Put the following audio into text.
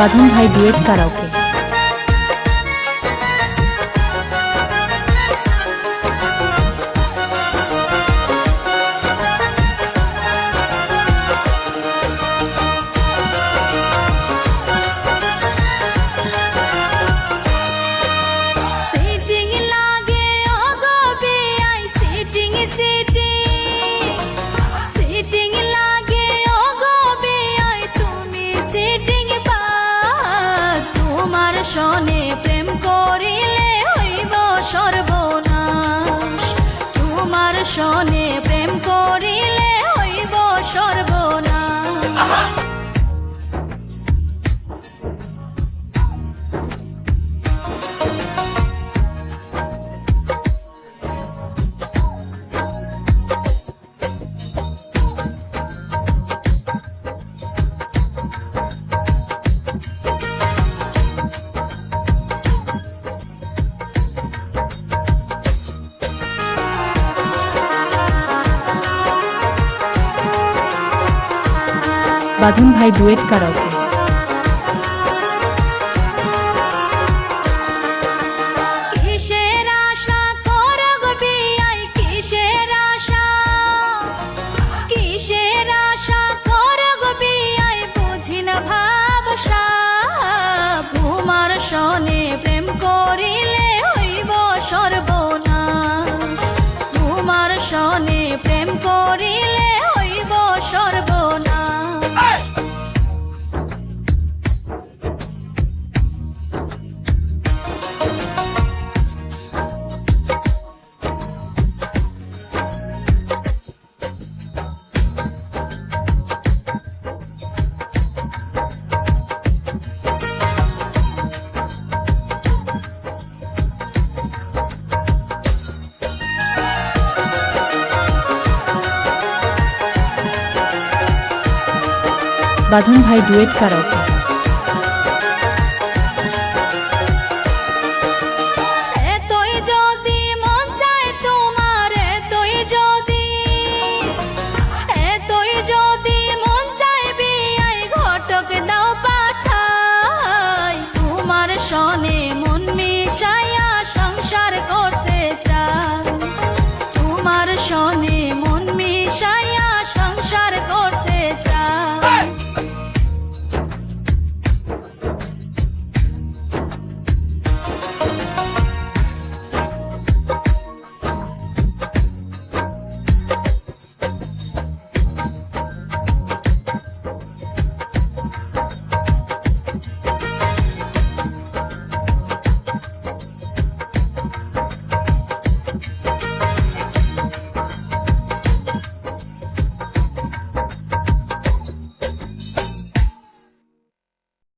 বাঁধন ভাই duet karaoke তোমার বাঁধন ভাই ডুয়েট কারাওকে। বাঁধন ভাই ডুয়েট কারক। মন মিশায়